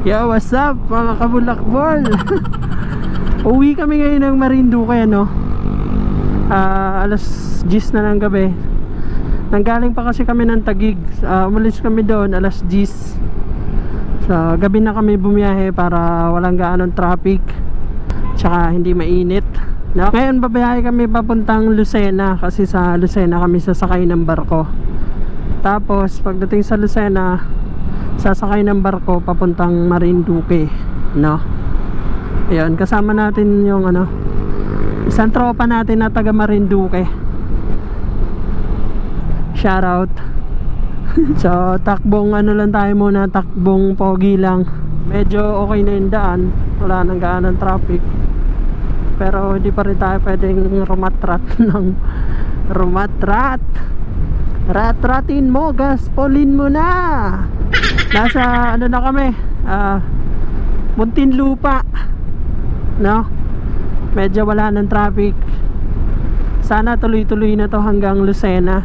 Yo, what's up mga kabulakbol? Uwi kami ngayon ng Marinduque, ano? Ah, alas 10 na ng gabi. Nanggaling pa kasi kami ng Tagig. Ah, umalis kami doon alas 10. So, gabi na kami bumiyahe para walang gaanong traffic. Tsaka hindi mainit. No? Ngayon babiyahe kami papuntang Lucena kasi sa Lucena kami sasakay ng barko. Tapos pagdating sa Lucena, sasakay ng barko papuntang Marinduque, no? Ayun, kasama natin yung ano, isang tropa natin na taga Marinduque. Shout out. so, takbong ano lang tayo muna, takbong pogi lang. Medyo okay na yung daan, wala nang gaan ng traffic. Pero hindi pa rin tayo pwedeng rumatrat ng rumatrat. Ratratin mo, gaspolin mo na. Nasa ano na kami, ah Muntinlupa. No? Medyo wala ng traffic. Sana tuloy-tuloy na to hanggang Lucena.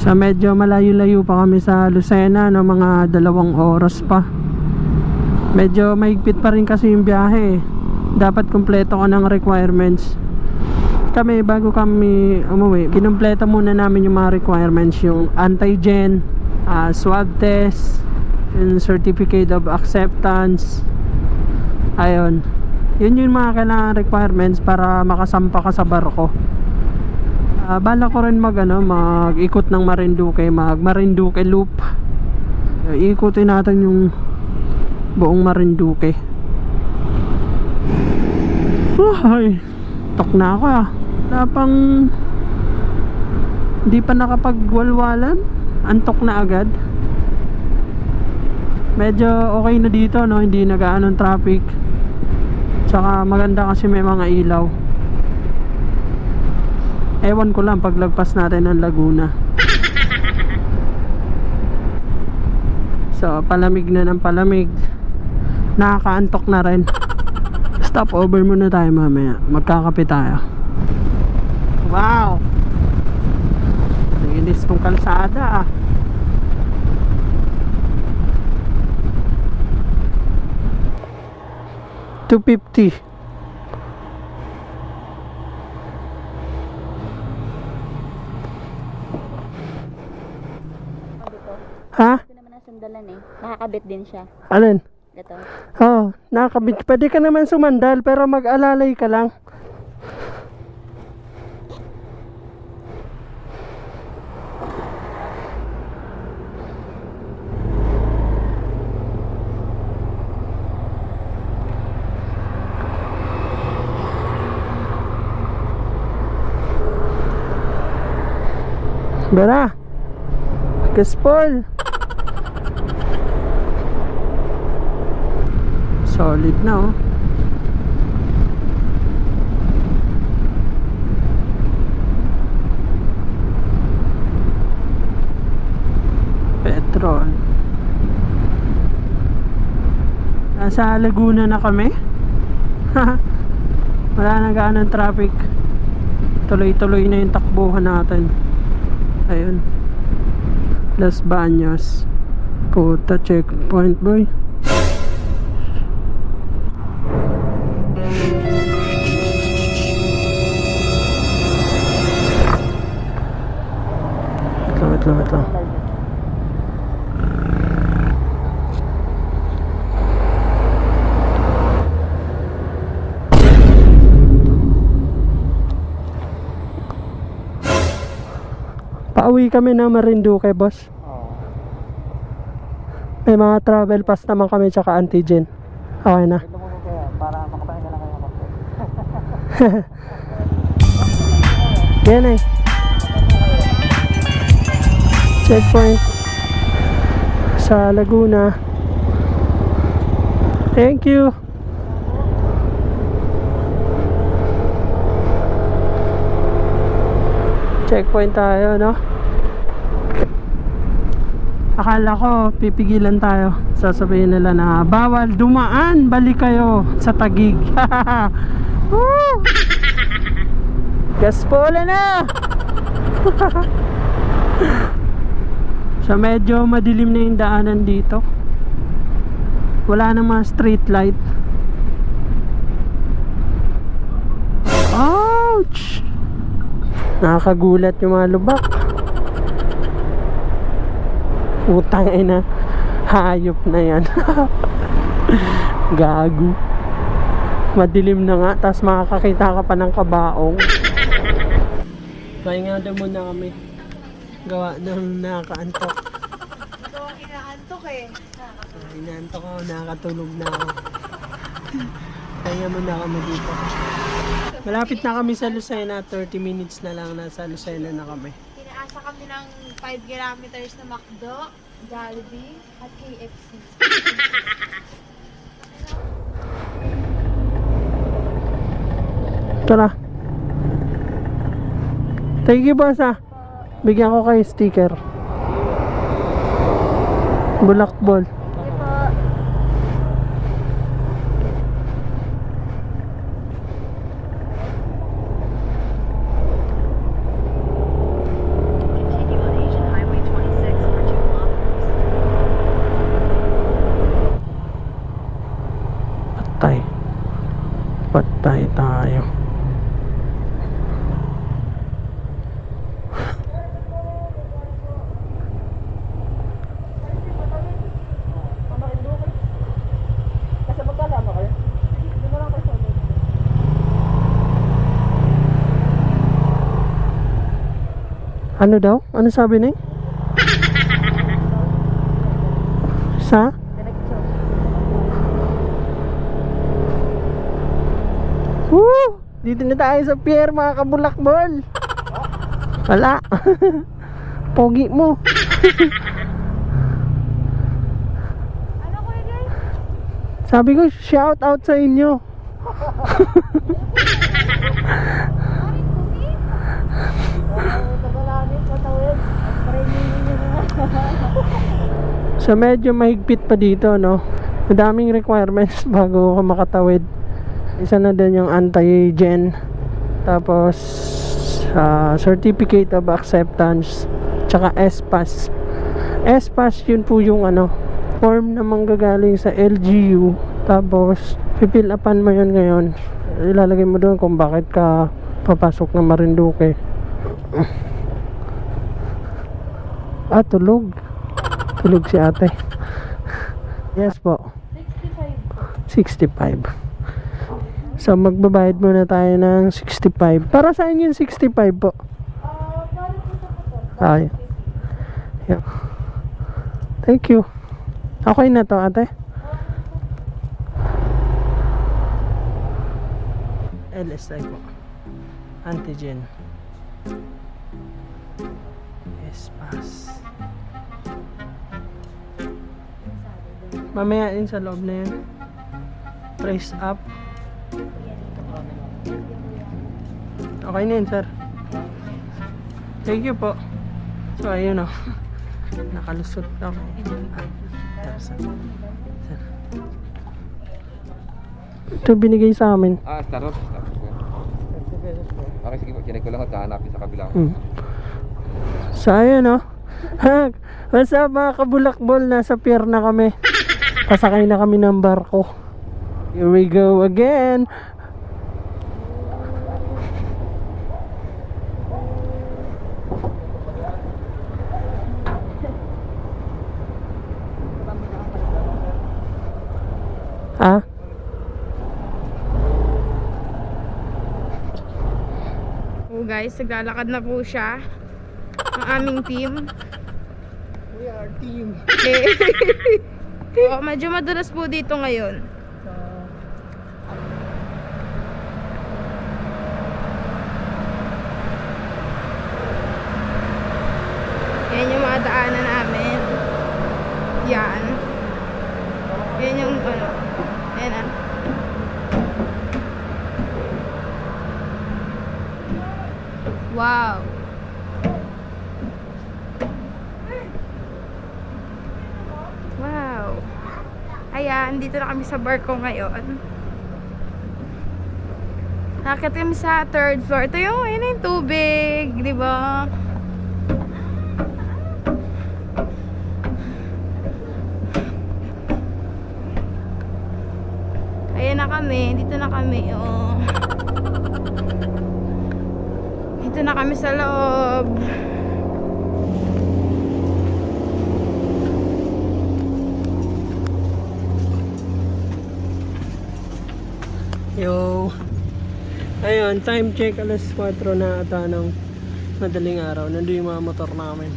So medyo malayo-layo pa kami sa Lucena no mga dalawang oras pa. Medyo mahigpit pa rin kasi yung biyahe. eh. Dapat kumpleto ko ng requirements kami bago kami umuwi kinumpleto muna namin yung mga requirements yung antigen ah, swab test yung certificate of acceptance. Ayun. Yun yung mga kailangan requirements para makasampa ka sa barko. Ah, bala ko rin mag ano mag ikot ng Marinduque mag Marinduque loop. Ikutin natin yung buong Marinduque. Ay tok na ako ah. Wala hindi pa nakapagwalwalan antok na agad. Medyo okay na dito no? Hindi nagaanong traffic. Tsaka maganda kasi may mga ilaw. Ewan ko lang paglagpas natin ng Laguna. So palamig na ng palamig. Nakakaantok na rin. Stop over muna tayo mamaya. Magkakape tayo. Wow linis tong kalsada ah Two fifty. Ha? Ito naman ang sandalan eh. Nakakabit din siya. Alin? Ito. Oh, nakakabit. Pwede ka naman sumandal pero mag-alalay ka lang. Bara. Gaspol. Solid na oh. Petrol. Nasa Laguna na kami. Wala na gaano traffic. Tuloy-tuloy na yung takbuhan natin. Ayun. Las Baños. Puta checkpoint boy. Wait lang, wait lang, kami na Marinduque, boss. May mga travel pass naman kami tsaka antigen. Okay na. Para makapahinga lang kayo. Yan eh. Checkpoint sa Laguna. Thank you. Checkpoint tayo, no? Akala ko pipigilan tayo. Sasabihin nila na bawal dumaan, balik kayo sa Tagig. Woo! Gaspola na! so medyo madilim na yung daanan dito. Wala na mga street light. Ouch! Nakakagulat yung mga lubak. Utang ina. Hayop na yan. Gago. Madilim na nga, tapos makakakita ka pa ng kabaong. Pahinga daw muna kami. Gawa ng nakakaantok. Ikaw ang inaantok eh. Ay, inaantok ako, nakakatulog na ako. Pahinga muna kami dito. Malapit na kami sa Lucena, 30 minutes na lang nasa Lucena na kami. Inaasa kami ng 5 kilometers na McDo, Jollibee, at KFC. Tara. Thank you boss ah. Bigyan ko kayo sticker. Bulak ball. Continue on Asian Highway 26 for 2 kilometers. Patay. Patay tayo. Kasi magkasama kayo? Hindi mo lang kayo sa Ano daw? Ano sabi ni? Sa? Woo! Dito na tayo sa pier mga kabulakbol. Wala. Pogi mo. Ano ko guys? Sabi ko, shout out sa inyo. So medyo mahigpit pa dito, no? Madaming requirements bago ka makatawid. Isa na din yung anti-gen. Tapos ah, certificate of acceptance. Tsaka S-Pass. S-Pass yun po yung ano, form na manggagaling sa LGU. Tapos pipill upan mo yun ngayon. Ilalagay mo doon kung bakit ka papasok ng Marinduque. Ah, tulog. Tulog si ate. Yes po. 65. So magbabayad muna tayo ng 65. Para saan yung 65 po? Ah, yeah. yeah. Thank you. Okay na to ate. LSI po. Antigen. Yes, pass. Mamaya din sa loob na yun. Press up. Okay na yun, sir. Thank you po. So, ayun o. Nakalusot ako. Ah, sir, sir. Sir. Ito binigay sa amin. Ah, po. Okay, sige po. Chinek ko lang at hahanapin sa kabilang. Hmm. So, ayun o. Ha, What's up mga kabulakbol? Nasa pier na kami. Pasakay na kami ng barko. Here we go again. Ah? Oh guys, naglalakad na po siya. Ang aming team. We are team. Eh. oh, medyo madulas po dito ngayon. Yan yung mga daanan namin. Yan. Yan yung ano. Yan ah. Wow. Wow. Ayan, dito na kami sa barko ngayon. Nakakit kami sa third floor. Ito yung, ayun na yung tubig, di ba? na kami. Dito na kami. Oh. Dito na kami sa loob. Yo. Ayun, time check alas 4 na ata ng madaling araw. Nandun yung mga motor namin.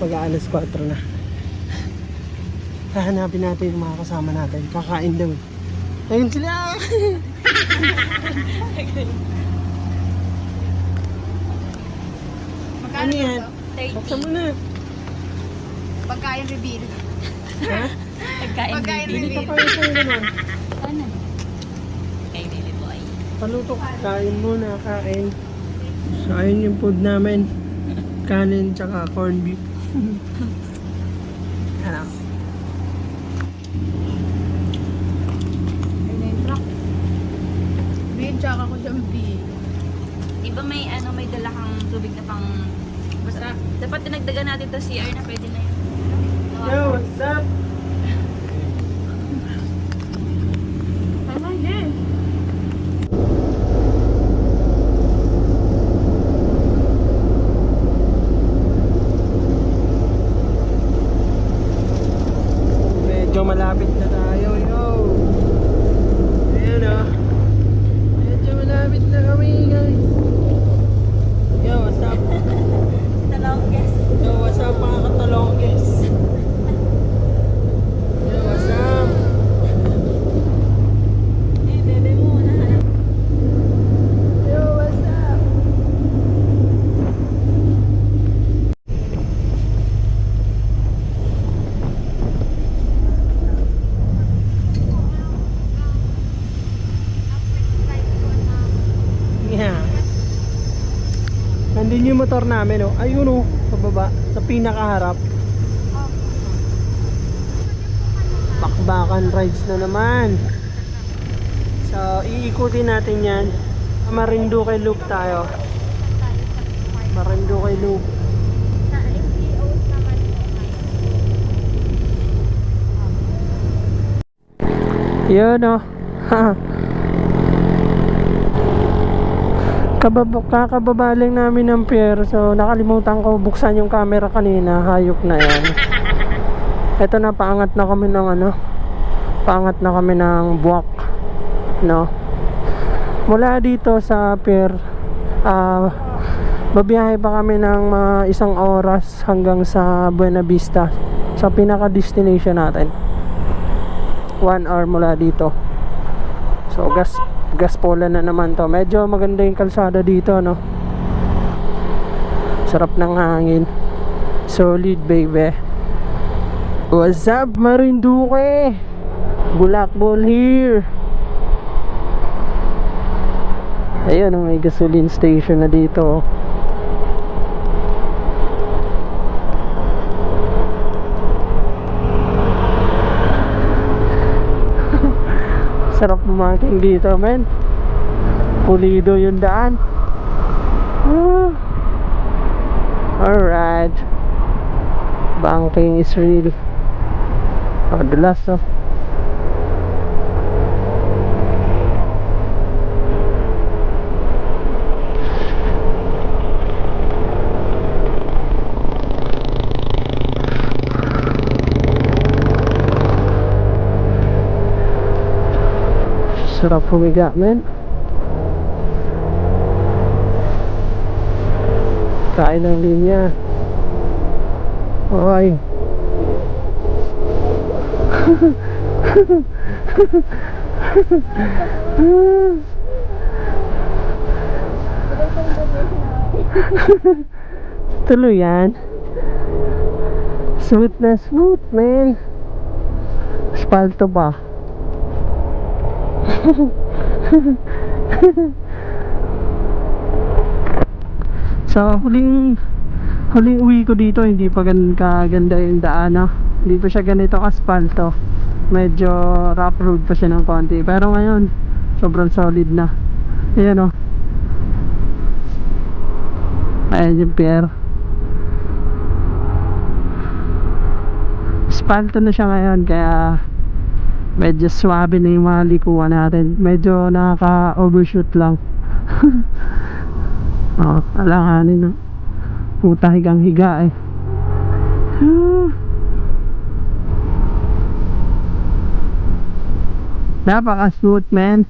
Pag alas 4 na. Hahanapin natin yung mga kasama natin. Kakain daw. Ayun sila! Ano yan? to? Buksan mo na. Pagkain reveal. Ha? Pagkain Hindi ka reveal. pa isang naman. Ano? Kay Baby Boy. Palutok. Kain muna, kain. So, ayun yung food namin. Kanin tsaka corned beef. Ano? Ayun na yung truck. May tsaka ko dyan, B. Di ba may ano may dala kang tubig na pang basta dapat dinagdagan natin to CR na pwede na yun. Yo, what's up? Tama yan. Medyo malapit na tayo, yo. Ayan o. Medyo malapit na kami, guys. Yo, what's up? Dalawang guest. Yo, what's up mga katalongges? Yo, what's up? Eh, bebe mo na. Yo, what's up? Yeah. Nandun yung motor namin, oh. Ayun, oh. Sa. Sa pinakaharap. Bakbakan rides na naman. So, iikutin natin yan. Marinduque Loop tayo. Marinduque Loop. Yun oh. Kabab kakababaling namin ng pier. So nakalimutan ko buksan yung camera kanina. Hayop na yan. Eto na paangat na kami ng ano? Paangat na kami ng buwak no? Mula dito sa pier ah babiyahe pa kami ng mga isang oras hanggang sa Buena Vista. Sa pinaka destination natin. 1 hour mula dito. So gas gaspola na naman to. Medyo maganda yung kalsada dito no? Sarap ng hangin. Solid baby. What's up Marinduque? Bulakbol here. Ayun may gasoline station na dito Sarap bumaking dito, men. Pulido yung daan. Ah. Alright. Banking is real. Oh, the last of. Sarap humiga, men. Kain ng linya. Oy. Tuloy yan. Smooth na smooth, man. Spalto ba? so huling huling uwi ko dito hindi pa gan kaganda yung daan no? hindi pa siya ganito kaspalto medyo rough road pa siya ng konti. Pero ngayon sobrang solid na. Ayan o ayan yung pier. Spalto na siya ngayon kaya medyo swabe na yung mga likuan natin. Medyo nakaka-overshoot lang. Oh, alanganin no puta higang higa eh. Napaka smooth man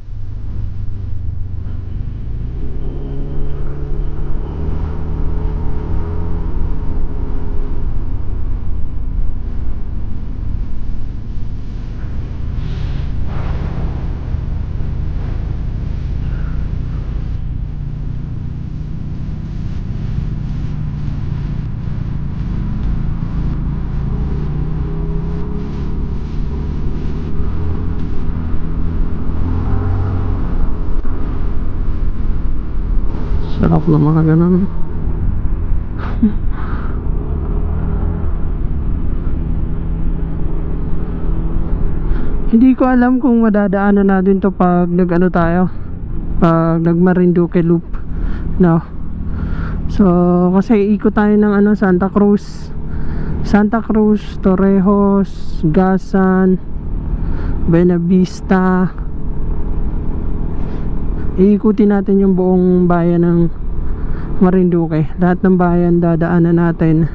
ng mga ganun Hindi ko alam kung madadaanan natin to pag nag-ano tayo. Pag nag-Marinduque Loop. No. So, kasi ikot tayo ng ano, Santa Cruz. Santa Cruz, Torrejos, Gasan, Buenavista. Iikutin natin yung buong bayan ng Marinduque. Lahat ng bayan dadaanan natin.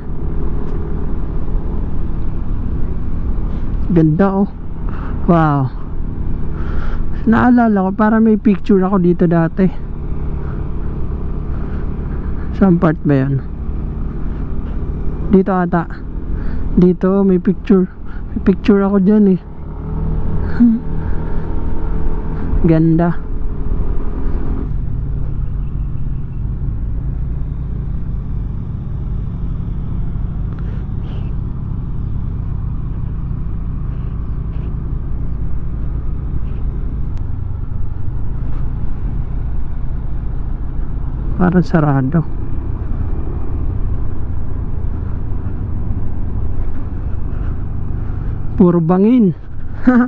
Ganda oh. Wow. Naalala ko, para may picture ako dito dati. Saan part ba yan? Dito ata. Dito, may picture. May picture ako dyan eh. Ganda. Parang sarado. Puro bangin.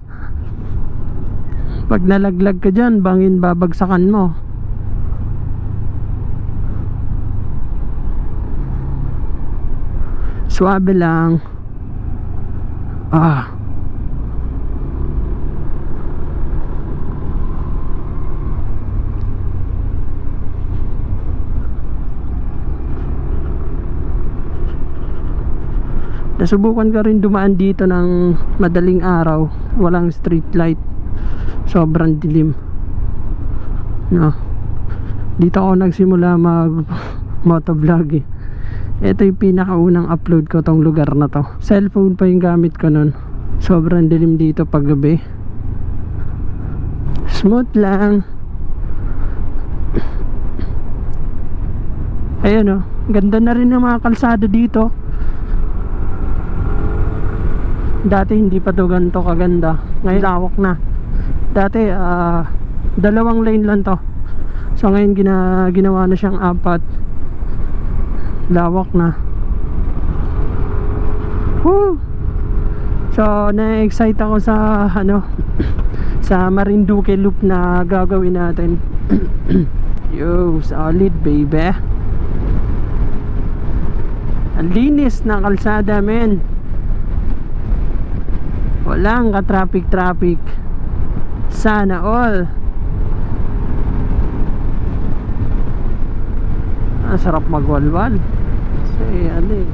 Pag nalaglag ka dyan, bangin babagsakan mo. Swabe lang. Ah. Nasubukan ka rin dumaan dito ng madaling araw. Walang street light. Sobrang dilim. No. Dito ako nagsimula mag motovlog eh. Ito yung pinakaunang upload ko tong lugar na to. Cellphone pa yung gamit ko nun. Sobrang dilim dito pag gabi Smooth lang. Ayun oh. Ganda na rin ng mga kalsada dito Dati hindi pa to ganito kaganda. Ngayon lawak na. Dati ah, dalawang lane lang to. So ngayon gina, ginawa na siyang apat. Lawak na. Woo! So na-excite ako sa ano sa Marinduque loop na gagawin natin. Yo, solid baby. Ang linis ng kalsada, men. Walang ka-traffic traffic. Sana all. Ang sarap magwalwal. Kasi ano eh.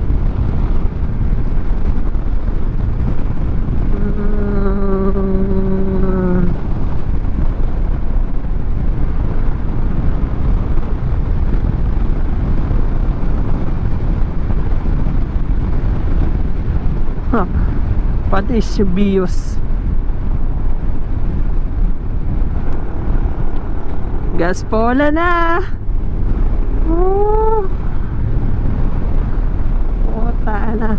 Ah. Ha, pati si Bios Gaspola na oh. Puta na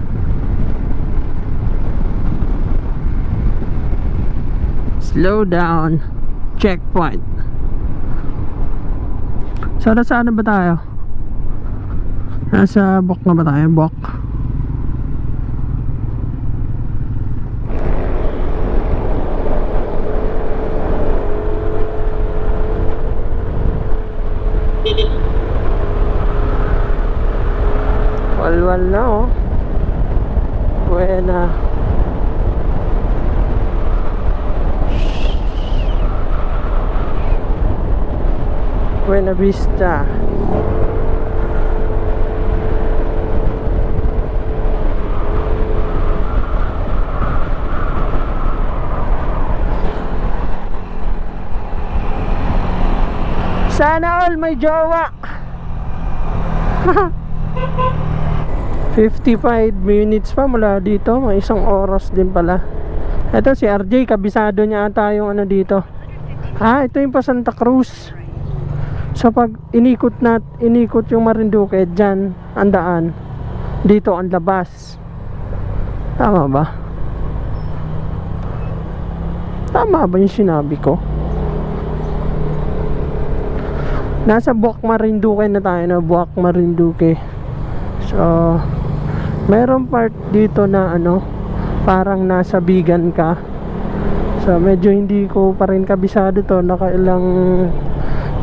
Slow down Checkpoint So nasa ano ba tayo? Nasa Bok na ba tayo? Bok walwal na oh. Buena. Buena Vista. Sana all may jowa. 55 minutes pa mula dito, may isang oras din pala. Ito si RJ, kabisado niya ata yung ano dito. Ah, ito yung pa Santa Cruz. So pag inikot nat, inikot yung Marinduque dyan, ang daan. Dito ang labas. Tama ba? Tama ba yung sinabi ko? Nasa Buwak Marinduque na tayo na Buwak Marinduque. So, meron part dito na ano, parang nasa bigan ka. So, medyo hindi ko pa rin kabisado to. Nakailang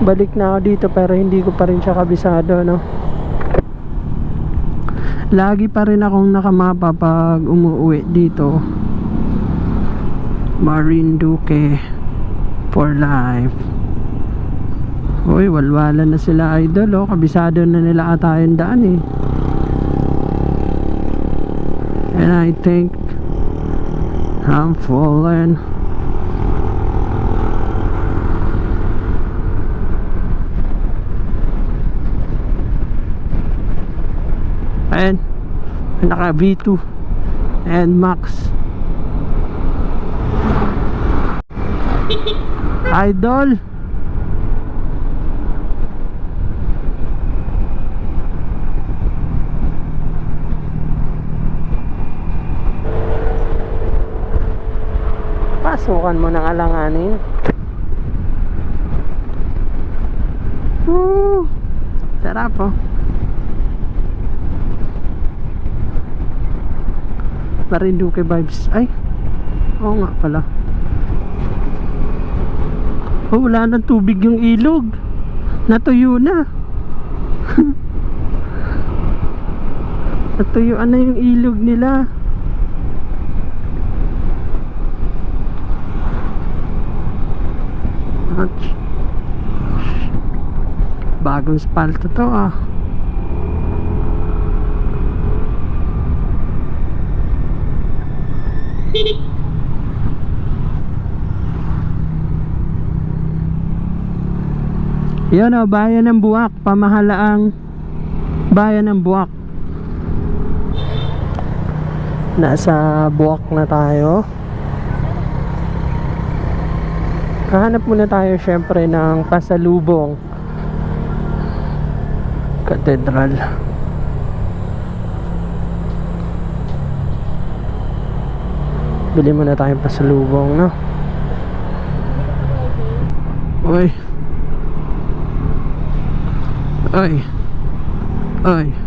balik na ako dito pero hindi ko pa rin siya kabisado, no. Lagi pa rin akong nakamapa pag umuwi dito. Marinduque for life. Uy, walwala na sila idol oh. Kabisado na nila ata yung daan eh. And I think I'm falling. Ayan. Naka V2 and Max. Idol. Pasukan mo ng alanganin. Woo! Sarap oh. Marinduque vibes. Ay, oo nga pala. Oh, wala nang tubig yung ilog. Natuyo na. Natuyuan na yung ilog nila. Ouch. Bagong spalto to ah. Yan o, bayan ng buwak. Pamahalaang bayan ng buwak. Nasa buwak na tayo. Kahanap muna tayo syempre ng pasalubong. Katedral. Bili muna tayong pasalubong, no? Uy. Ay. Ay.